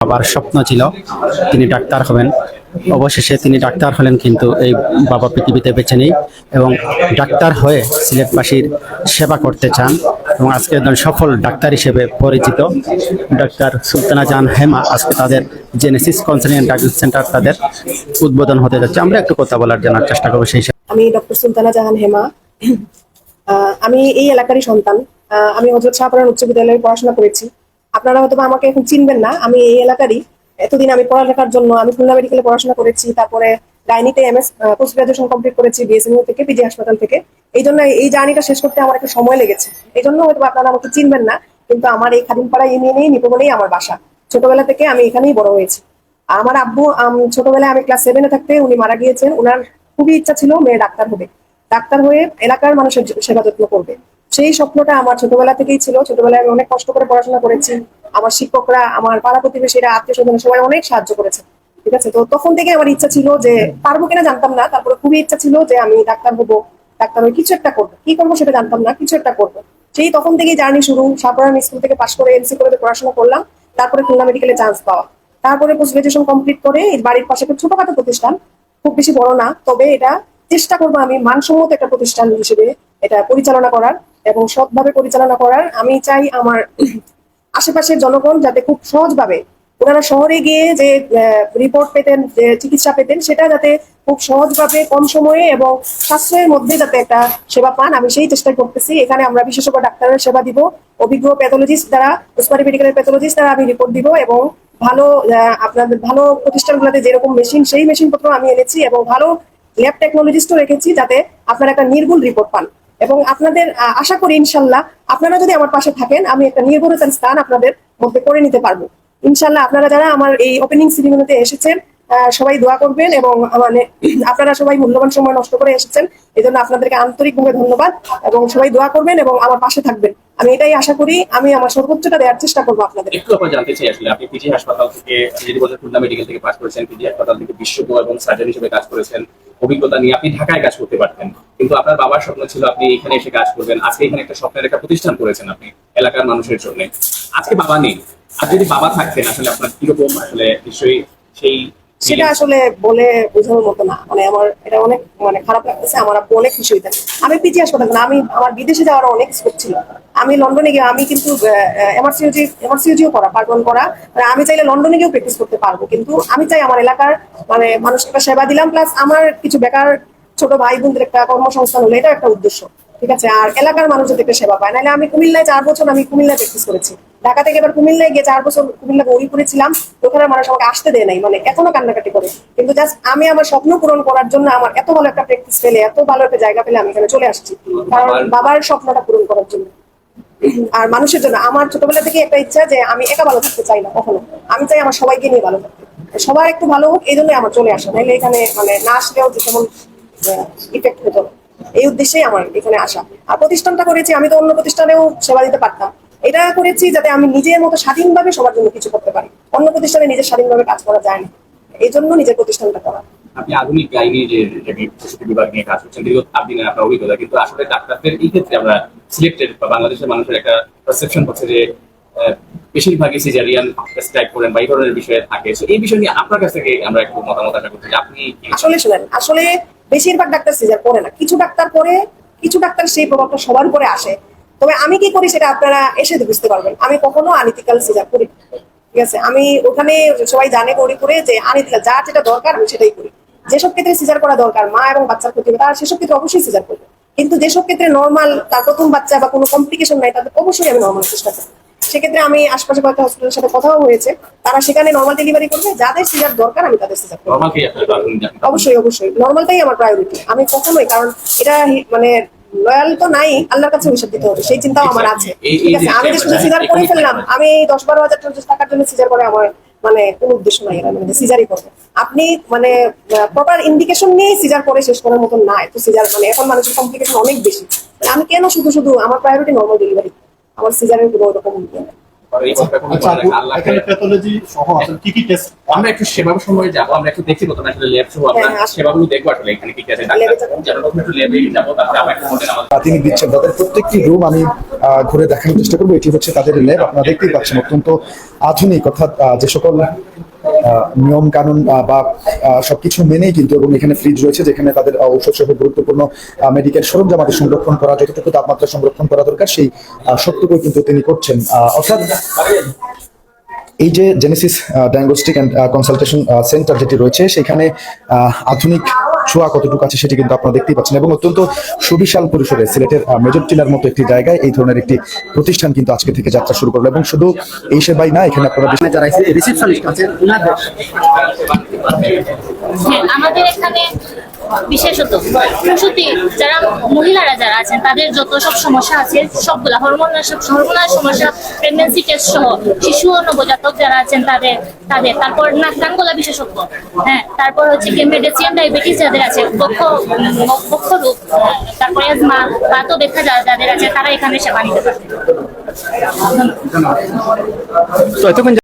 বাবার স্বপ্ন ছিল, তিনি ডাক্তার হবেন। অবশেষে তিনি ডাক্তার হলেন, কিন্তু এই বাবা পৃথিবীতে বেছে নেই এবং ডাক্তার হয়ে সিলেটবাসীর সেবা করতে চান এবং আজকে একজন সফল ডাক্তার হিসেবে পরিচিত ডাক্তার সুলতানা জাহান হেমা আজকে তাদের জেনেসিস কনসার্নিয়ান ডায়াগনোস সেন্টার তাদের উদ্বোধন হতে যাচ্ছে। আমরা একটু কথা বলার জানার চেষ্টা করব সেই আমি ডক্টর সুলতানা জাহান হেমা। আমি এই এলাকারই সন্তান। আমি হজরত শাহপুরান উচ্চ বিদ্যালয়ে পড়াশোনা করেছি। আপনারা হয়তো আমাকে এখন চিনবেন না। আমি এই এলাকারই। এতদিন আমি পড়ালেখার জন্য আমি খুলনা মেডিকেলে পড়াশোনা করেছি, তারপরে গাইনিতে এমএস পোস্ট গ্রাজুয়েশন কমপ্লিট করেছি বিএসএমইউ থেকে পিজি হাসপাতাল থেকে। এই জন্য এই জার্নিটা শেষ করতে আমার একটু সময় লেগেছে। এই জন্য হয়তো আপনারা আমাকে চিনবেন না, কিন্তু আমার এই খাদিমপাড়া ইউনিয়নেই নিপবনেই আমার বাসা। ছোটবেলা থেকে আমি এখানেই বড় হয়েছি। আমার আব্বু ছোটবেলায় আমি ক্লাস সেভেনে থাকতে উনি মারা গিয়েছেন। ওনার খুবই ইচ্ছা ছিল মেয়ে ডাক্তার হবে। ডাক্তার হয়ে এলাকার মানুষের সেবা যত্ন করবে। সেই স্বপ্নটা আমার ছোটবেলা থেকেই ছিল। ছোটবেলায় আমি অনেক কষ্ট করে পড়াশোনা করেছি। আমার শিক্ষকরা, আমার পাড়া প্রতিবেশীরা আত্মীয় স্বজন সবাই অনেক সাহায্য করেছে। ঠিক আছে? তো তখন থেকে আমার ইচ্ছা ছিল যে পারব কিনা জানতাম না। তারপরে খুবই ইচ্ছা ছিল যে আমি ডাক্তার হব। ডাক্তার হয়ে কিছু একটা করব। কি করব সেটা জানতাম না, কিছু একটা করব। সেই তখন থেকেই জার্নি শুরু। সাপারান স্কুল থেকে পাশ করে এমসি করে পড়াশোনা করলাম। তারপরে খুলনা মেডিকেলে চান্স পাওয়া। তারপরে পোস্ট গ্রাজুয়েশন কমপ্লিট করে এই বাড়ির পাশে একটা ছোটখাটো প্রতিষ্ঠান, খুব বেশি বড় না, তবে এটা চেষ্টা করব আমি মানসম্মত একটা প্রতিষ্ঠান হিসেবে এটা পরিচালনা করার। এবং সৎভাবে পরিচালনা করার আমি চাই আমার আশেপাশের জনগণ যাতে খুব সহজভাবে ওনারা শহরে গিয়ে যে রিপোর্ট পেতেন, যে চিকিৎসা পেতেন, সেটা যাতে খুব সহজভাবে কম সময়ে এবং সাশ্রয়ের মধ্যে যাতে একটা সেবা পান, আমি সেই চেষ্টা করতেছি। এখানে আমরা বিশেষজ্ঞ ডাক্তারের সেবা দিব। অভিজ্ঞ প্যাথোলজিস্ট দ্বারা উসমানী মেডিকেলের প্যাথোলজিস্ট দ্বারা আমি রিপোর্ট দিব এবং ভালো আপনাদের ভালো প্রতিষ্ঠানগুলোতে যেরকম মেশিন সেই মেশিনপত্র আমি এনেছি এবং ভালো ল্যাব টেকনোলজিস্টও রেখেছি যাতে আপনারা একটা নির্ভুল রিপোর্ট পান। এবং আপনাদের আশা করি ইনশাল্লাহ আপনারা যদি আমার পাশে থাকেন, আমি একটা নির্ভরতার স্থান আপনাদের মধ্যে করে নিতে পারব। ইনশাল্লাহ আপনারা যারা আমার এই ওপেনিং সিরিমনিতে এসেছেন সবাই দোয়া করবেন এবং মানে আপনারা সবাই মূল্যবান সময় নষ্ট করে এসেছেন এই জন্য আপনাদেরকে আন্তরিকভাবে ধন্যবাদ এবং সবাই দোয়া করবেন এবং আমার পাশে থাকবেন। আমি এটাই আশা করি, আমি আমার সর্বোচ্চটা দেওয়ার চেষ্টা করব আপনাদের। একটু জানতে চাই আসলে, আপনি পিজি হাসপাতাল থেকে যদি বলেন খুলনা মেডিকেল থেকে পাস করেছেন পিজি হাসপাতাল থেকে এবং সার্জন হিসেবে কাজ করেছেন, অভিজ্ঞতা নিয়ে আপনি ঢাকায় কাজ করতে পারতেন। কিন্তু আপনার বাবার স্বপ্ন ছিল আপনি এখানে এসে কাজ করবেন। আজকে এখানে একটা স্বপ্নের একটা প্রতিষ্ঠান করেছেন আপনি এলাকার মানুষের জন্য। আজকে বাবা নেই। আর যদি বাবা থাকতেন আসলে আপনার কীরকম আসলে নিশ্চয়ই সেই সেটা আসলে বলে বোঝানোর মতো না। মানে আমার এটা অনেক মানে খারাপ লাগতেছে আমার আপু অনেক খুশি হইতেন আমি পিজি হাসপাতাল না আমি আমার বিদেশে যাওয়ার অনেক স্কোপ ছিল। আমি লন্ডনে গিয়ে আমি কিন্তু এমআরসিওজি এমআরসিওজিও করা পারবন করা। মানে আমি চাইলে লন্ডনে গিয়েও প্র্যাকটিস করতে পারব। কিন্তু আমি চাই আমার এলাকার মানে মানুষকে সেবা দিলাম প্লাস আমার কিছু বেকার ছোট ভাই বোনদের একটা কর্মসংস্থান হলো এটা একটা উদ্দেশ্য। ঠিক আছে? আর এলাকার মানুষ যাতে একটা সেবা পায়। নাহলে আমি কুমিল্লায় চার বছর আমি কুমিল্লায় প্র্যাকটিস করেছি। ঢাকা থেকে এবার কুমিল্লায় গিয়ে চার বছর কুমিল্লা গৌরীপুরে করেছিলাম ওখানে মানুষ আমাকে আসতে দেয় নাই। মানে এখনও কান্নাকাটি করে। কিন্তু জাস্ট আমি আমার স্বপ্ন পূরণ করার জন্য আমার এত ভালো একটা প্র্যাকটিস পেলে এত ভালো একটা জায়গা পেলে আমি এখানে চলে আসছি। কারণ বাবার স্বপ্নটা পূরণ করার জন্য। আর মানুষের জন্য আমার ছোটবেলা থেকে একটা ইচ্ছা যে আমি একা ভালো থাকতে চাই না কখনো। আমি চাই আমার সবাইকে নিয়ে ভালো থাকতে। সবার একটু ভালো হোক এই জন্যই আমার চলে আসা। নাহলে এখানে মানে না আসলেও যে যেমন ইফেক্ট হতো। এই উদ্দেশ্যেই আমার এখানে আসা। আর প্রতিষ্ঠানটা করেছি আমি তো অন্য প্রতিষ্ঠানেও সেবা দিতে পারতাম। এটা করেছি যাতে আমি নিজের মতো স্বাধীনভাবে সবার জন্য কিছু করতে পারি। অন্য প্রতিষ্ঠানে নিজের স্বাধীনভাবে কাজ করা যায় না। এই জন্য নিজের প্রতিষ্ঠানটা করা। আপনি আধুনিক গাইনি যে প্রসূতি বিভাগ নিয়ে কাজ করছেন দীর্ঘ দিনের আপনার অভিজ্ঞতা কিন্তু আসলে ডাক্তারদের এই ক্ষেত্রে আমরা সিলেক্টেড বা বাংলাদেশের মানুষের একটা পারসেপশন হচ্ছে যে বেশিরভাগই সিজারিয়ান প্রেসক্রাইব করেন বা এই ধরনের বিষয়ে থাকে। এই বিষয় নিয়ে আপনার কাছ থেকে আমরা একটু মতামত আশা করছি যে আপনি আসলে শুনেন আসলে বেশিরভাগ ডাক্তার সিজার করে না। কিছু ডাক্তার করে, কিছু ডাক্তার সেই প্রভাবটা সবার উপরে আসে। তবে আমি কি করি সেটা আপনারা এসে বুঝতে পারবেন। আমি কখনো আনিতিক্যাল সিজার করি ঠিক আছে? আমি ওখানে সবাই জানে করি করে যে আনিতিক্যাল যা যেটা দরকার আমি সেটাই করি। যেসব ক্ষেত্রে সিজার করা দরকার, মা এবং বাচ্চার ক্ষতি তারা সেসব ক্ষেত্রে অবশ্যই সিজার করবে। কিন্তু যেসব ক্ষেত্রে নর্মাল তার প্রথম বাচ্চা বা কোনো কমপ্লিকেশন নাই, তাদের অবশ্যই আমি নর্মাল চেষ্টা করি। সেক্ষেত্রে আমি আশপাশে কয়েকটা হসপিটালের সাথে কথাও হয়েছে। তারা সেখানে নর্মাল ডেলিভারি করবে যাদের সিজার দরকার আমি তাদের সিজার করব? অবশ্যই অবশ্যই। নর্মালটাই আমার প্রায়োরিটি আমি কখনোই কারণ এটা মানে লয়াল তো নাই আল্লাহর কাছে হিসাব দিতে হবে। সেই চিন্তাও আমার আছে। ঠিক আছে আমি যে শুধু সিজার করে ফেললাম আমি দশ বারো হাজার পঞ্চাশ টাকার জন্য সিজার করে আমার মানে কোনো উদ্দেশ্য নাই এটা মানে সিজারই করব। আপনি মানে প্রপার ইন্ডিকেশন নিয়ে সিজার করে শেষ করার মতন না তো সিজার মানে এখন মানুষের কমপ্লিকেশন অনেক বেশি। আমি কেন শুধু শুধু আমার প্রায়োরিটি নর্মাল ডেলিভারি আমার সিজারের কোনো ওরকম ইয়ে নেই। আচ্ছা বলে আপু, রাখা, আল্লাহ এখানে প্যাথোলজি সহ আসলে কি কি টেস্ট আমরা একটু সেবা সময় যাব আমরা একটু দেখতে প্রথমে আসলে ল্যাব সহ আমরা হ্যাঁ, সেবাগুলো দেখব আসলে এখানে কি কি আছে তিনি দিচ্ছেন। তাদের প্রত্যেকটি রুম আমি আহ, ঘুরে দেখানোর চেষ্টা করব। এটি হচ্ছে তাদের ল্যাব আপনারা দেখতেই পাচ্ছেন অত্যন্ত আধুনিক অর্থাৎ যে সকল নিয়ম কানুন বা সবকিছু মেনেই কিন্তু এবং এখানে ফ্রিজ রয়েছে যেখানে তাদের ঔষধ সহ গুরুত্বপূর্ণ মেডিকেল সরঞ্জামাদি সংরক্ষণ করা, যতটুকু তাপমাত্রা সংরক্ষণ করা দরকার, সেই সবটুকুই কিন্তু তিনি করছেন। অর্থাৎ এই যে Genesis diagnostic and consultation centre যেটি রয়েছে, সেখানে আধুনিক ছোঁয়া কতটুকু আছে সেটি কিন্তু আপনারা দেখতেই পাচ্ছেন। এবং অত্যন্ত সুবিশাল পরিসরে সিলেটের মেজর টিলার মতো একটি জায়গায় এই ধরনের একটি প্রতিষ্ঠান কিন্তু আজকে থেকে যাত্রা শুরু করল। এবং শুধু এই সেবাই না এখানে আপনারা যারা রিসেপশনিস্ট আছেন হ্যাঁ আমাদের এখানে বিশেষত। প্রসূতি যারা মহিলারা যারা আছেন, তাদের যত সব সমস্যা আছে, সবগুলা হরমোনাল সব হরমোনাল সমস্যা প্রেগনেন্সি টেস্ট সহ শিশু ও নবজাতক যারা আছেন, তাদের তাদের, তারপর নাক কান বিশেষজ্ঞ হ্যাঁ তারপর হচ্ছে কি মেডিসিন ডায়াবেটিস যাদের আছে, বক্ষ বক্ষ রোগ তারপর এজমা বাত ব্যথা যা- যাদের আছে, তারা এখানে সেবা নিতে পারে তো এতক্ষণ